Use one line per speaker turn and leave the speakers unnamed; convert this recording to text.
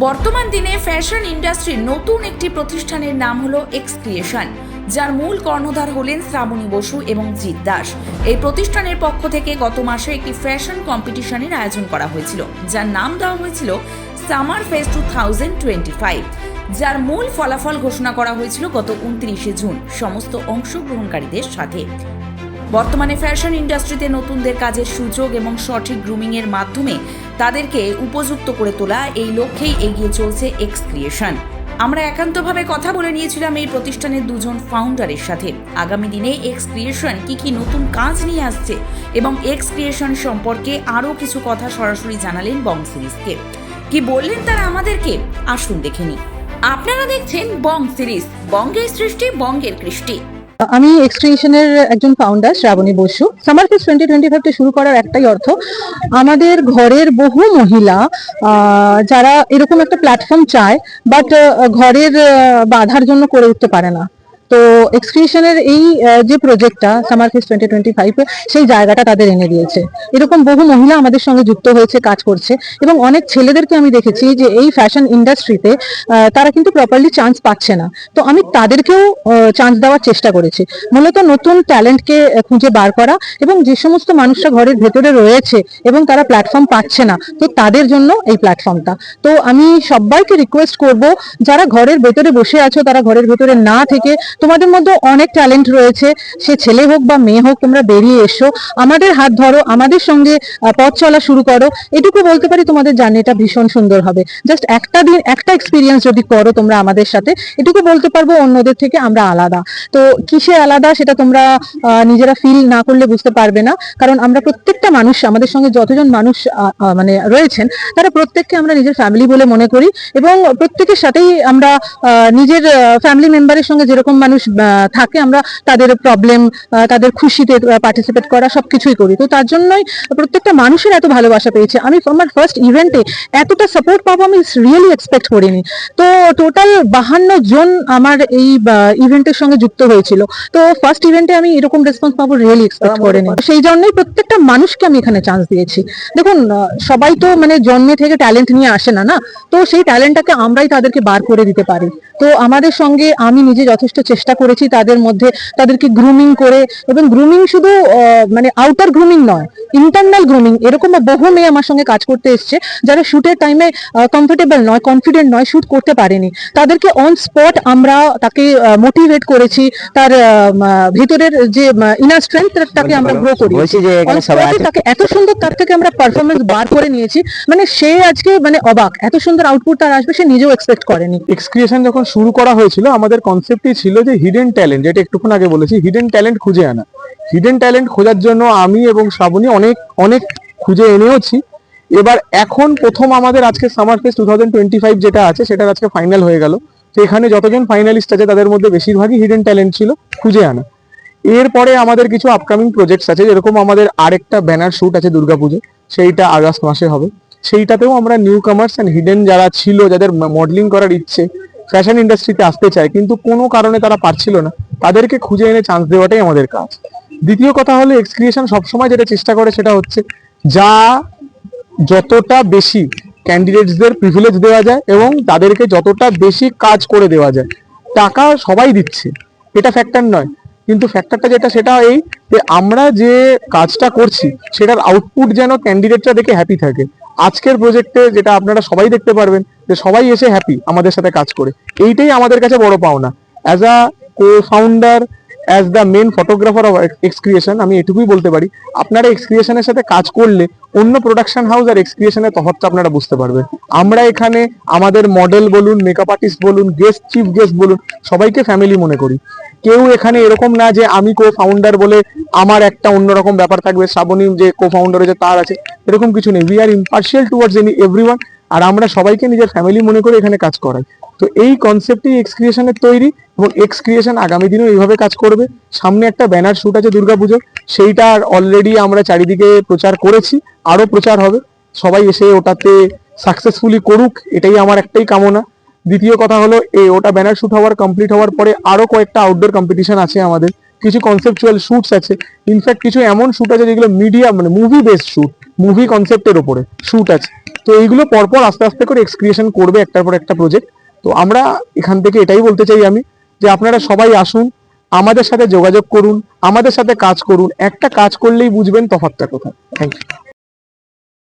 বর্তমান দিনে ফ্যাশন ইন্ডাস্ট্রির নতুন একটি প্রতিষ্ঠানের নাম হলো এক্স ক্রিয়েশন যার মূল কর্ণধার হলেন শ্রাবণী বসু এবং জিৎ দাস। এই প্রতিষ্ঠানের পক্ষ থেকে গত মাসে একটি ফ্যাশন কম্পিটিশনের আয়োজন করা হয়েছিল, যার নাম দেওয়া হয়েছিল summer fest two thousand twenty five, যার মূল ফলাফল ঘোষণা করা হয়েছিল গত উনত্রিশে জুন। সমস্ত অংশগ্রহণকারীদের সাথে। বর্তমানে ফ্যাশন ইন্ডাস্ট্রিতে নতুনদের কাজের সুযোগ এবং সঠিক গ্রুমিংয়ের মাধ্যমে তাদেরকে উপযুক্ত করে তোলা এই লক্ষ্যেই এগিয়ে চলছে এক্স ক্রিয়েশন আমরা একান্তভাবে কথা বলে নিয়েছিলাম এই প্রতিষ্ঠানের দুজন ফাউন্ডারের সাথে। আগামী দিনে এক্স ক্রিয়েশন কি কি নতুন কাজ নিয়ে আসছে এবং এক্স ক্রিয়েশন সম্পর্কে আরও কিছু কথা সরাসরি জানালেন বং সিরিজকে। কি বললেন তারা আমাদেরকে? আসুন দেখে নিই। আপনারা দেখছেন বং সিরিজ, বঙ্গের সৃষ্টি, বঙ্গের কৃষ্টি।
আমি এক্সটেনশনের একজন founder Shrabani Basu. Summer fest twenty twenty ফাইভটা শুরু করার একটাই অর্থ, আমাদের ঘরের বহু মহিলা যারা এরকম একটা প্ল্যাটফর্ম চায় বাট ঘরের বাধার জন্য করে উঠতে পারে না। তো এক্সক্রিয়েশনের এই যে প্রজেক্টটা summer fest twenty twenty five সেই জায়গাটা তাদের এনে দিয়েছে। এরকম বহু মহিলা আমাদের সঙ্গে যুক্ত হয়েছে, কাজ করছে, এবং অনেক ছেলেদেরকে আমি দেখেছি যে এই ফ্যাশন ইন্ডাস্ট্রিতে তারা কিন্তু প্রপারলি চান্স পাচ্ছে না। তো আমি তাদেরকেও চান্স দেওয়ার চেষ্টা করেছি। মূলত নতুন ট্যালেন্টকে খুঁজে বার করা এবং যে সমস্ত মানুষরা ঘরের ভেতরে রয়েছে এবং তারা প্ল্যাটফর্ম পাচ্ছে না, তো তাদের জন্য এই প্ল্যাটফর্মটা তো আমি সবাইকে রিকোয়েস্ট করব, যারা ঘরের ভেতরে বসে আছো, তারা ঘরের ভেতরে না থেকে তোমাদের মধ্যে অনেক ট্যালেন্ট রয়েছে। সে ছেলে হোক বা মেয়ে হোক, তোমরা বেরিয়ে এসো। আমাদের হাত ধরো, আমাদের সঙ্গে পথ চলা শুরু করো। এটুকু বলতে পারি তোমাদের জার্নিটা ভীষণ সুন্দর হবে। জাস্ট একটা দিন, একটা এক্সপিরিয়েন্স যদি করো তোমরা আমাদের সাথে, এটুকু বলতে পারব অন্যদের থেকে আমরা আলাদা। তো কিসে আলাদা সেটা তোমরা নিজেরা ফিল না করলে বুঝতে পারবে না। কারণ আমরা প্রত্যেকটা মানুষ, আমাদের সঙ্গে যতজন মানুষ মানে রয়েছেন, তারা প্রত্যেককে আমরা নিজের ফ্যামিলি বলে মনে করি এবং প্রত্যেকের সাথেই আমরা নিজের ফ্যামিলি মেম্বারের সঙ্গে যেরকম মানুষ থাকে আমরা তাদের প্রবলেম তাদের খুশিতে পার্টিসিপেট করা সবকিছুই করি। তো তার জন্যই প্রত্যেকটা মানুষের এত ভালোবাসা পেয়েছে। আমি আমার ফার্স্ট ইভেন্টে এতটা সাপোর্ট পাবো আমি রিয়েলি এক্সপেক্ট করিনি। তো টোটাল বাহান্ন জন আমার এই ইভেন্টের সঙ্গে যুক্ত হয়েছিল। তো ফার্স্ট ইভেন্টে আমি এরকম রেসপন্স পাবো রিয়েলি এক্সপেক্ট করিনি। সেই জন্যই প্রত্যেকটা মানুষকে আমি এখানে চান্স দিয়েছি। দেখুন সবাই তো মানে জন্মে থেকে ট্যালেন্ট নিয়ে আসে না না? তো সেই ট্যালেন্টটাকে আমরাই তাদেরকে বার করে দিতে পারি। তো আমাদের সঙ্গে আমি নিজে যথেষ্ট চেষ্টা করেছি তাদের মধ্যে তাদেরকে গ্রুমিং করে এবং গ্রুমিং শুধু মানে আউটার গ্রুমিং নয় ইন্টারনাল গ্রুমিং এরকম বহু মেয়ে আমার সঙ্গে কাজ করতে এসছে যারা শুটের টাইমে কমফোর্টেবল নয় কনফিডেন্ট নয় শুট করতে পারেনি। তাদেরকে অন স্পট আমরা তাকে মোটিভেট করেছি তার ভিতরের যে ইনার স্ট্রেংথ তাকে আমরা গ্রো করি তাকে এত সুন্দর তার থেকে আমরা পারফরমেন্স বার করে নিয়েছি মানে সে আজকে মানে অবাক এত সুন্দর আউটপুট তার আসবে সে নিজেও এক্সপেক্ট করেনি।
এক্সক্রিয়েশন যখন শুরু করা হয়েছিল আমাদের কনসেপ্টই ছিল যে হিডেন ট্যালেন্ট যেটা একটুক্ষণ আগে বলেছি হিডেন ট্যালেন্ট খুঁজে আনা। হিডেন ট্যালেন্ট খোঁজার জন্য আমি এবং শ্রাবণী অনেক অনেক খুঁজে এনেওছি। এবার এখন প্রথম আমাদের আজকে summer fest two thousand twenty five যেটা আছে, সেটার আজকে ফাইনাল হয়ে গেল। তো এখানে যতজন ফাইনালিস্ট আছে, তাদের মধ্যে বেশিরভাগই হিডেন ট্যালেন্ট ছিল, খুঁজে আনা। এরপরে আমাদের কিছু আপকামিং প্রজেক্টস আছে, যেরকম আমাদের আরেকটা ব্যানার শুট আছে দুর্গাপুজো সেইটা আগস্ট মাসে হবে। সেইটাতেও আমরা নিউ কামার্স অ্যান্ড হিডেন যারা ছিল, যাদের মডেলিং করার ইচ্ছে ফ্যাশন ইন্ডাস্ট্রিতে আসতে চায়, কিন্তু কোনো কারণে তারা পারছিল না। তাদেরকে খুঁজে এনে চান্স দেওয়াটাই আমাদের কাজ। দ্বিতীয় কথা হলো এক্সক্রিয়েশন সবসময় যেটা চেষ্টা করে সেটা হচ্ছে, যা যতটা বেশি ক্যান্ডিডেটসদের প্রিভিলেজ দেওয়া যায় এবং তাদেরকে যতটা বেশি কাজ করে দেওয়া যায়, টাকা সবাই দিচ্ছে। এটা ফ্যাক্টর নয়। কিন্তু ফ্যাক্টরটা যেটা, সেটা এই যে আমরা যে কাজটা করছি, সেটার আউটপুট যেন ক্যান্ডিডেটরা দেখে হ্যাপি থাকে। আজকের প্রজেক্টে যেটা আপনারা সবাই দেখতে পারবেন, যে সবাই এসে হ্যাপি আমাদের সাথে কাজ করে। এইটাই আমাদের কাছে বড় পাওনা। As a co founder as the main photographer of Excreation আমি এটুকুই বলতে পারি। আপনারা এক্সক্রিয়েশনের সাথে কাজ করলে অন্য প্রোডাকশন হাউস আর এক্সক্রিয়েশনের তফাৎটা আপনারা বুঝতে পারবেন। আমরা এখানে আমাদের মডেল বলুন মেকআপ আর্টিস্ট বলুন গেস্ট চিফ গেস্ট বলুন, সবাইকে ফ্যামিলি মনে করি। কেউ এখানে এরকম না যে আমি কো ফাউন্ডার বলে আমার একটা অন্যরকম ব্যাপার থাকবে, শ্রাবণী যে কো ফাউন্ডার হয়েছে তার আছে, এরকম কিছু নেই। We are impartial towards any everyone আর আমরা সবাইকে নিজের ফ্যামিলি মনে করে এখানে কাজ করাই। তো এই কনসেপ্টই এক্স ক্রিয়েশনের তৈরি এবং এক্স ক্রিয়েশন আগামী দিনেও এইভাবে কাজ করবে। সামনে একটা ব্যানার শ্যুট আছে দুর্গাপুজোর। সেইটা অলরেডি আমরা চারিদিকে প্রচার করেছি। আরও প্রচার হবে। সবাই এসে ওটাতে সাকসেসফুলি করুক, এটাই আমার একটাই কামনা। দ্বিতীয় কথা হলো এই ওটা ব্যানার শ্যুট হওয়ার কমপ্লিট হওয়ার পরে আরও কয়েকটা আউটডোর কম্পিটিশন আছে আমাদের। কিছু কনসেপচুয়াল শুটস আছে। ইনফ্যাক্ট কিছু এমন শ্যুট আছে যেগুলো মিডিয়া মানে মুভি বেসড শুট মুভি কনসেপ্টের ওপরে শুট আছে। তো এইগুলো পরপর আস্তে আস্তে করে এক্সক্রিয়েশন করবে একটার পর একটা প্রজেক্ট তো আমরা এখান থেকে এটাই বলতে চাই আমি, যে আপনারা সবাই আসুন, আমাদের সাথে যোগাযোগ করুন, আমাদের সাথে কাজ করুন। একটা কাজ করলেই বুঝবেন তফাতটা কোথায়। Thank you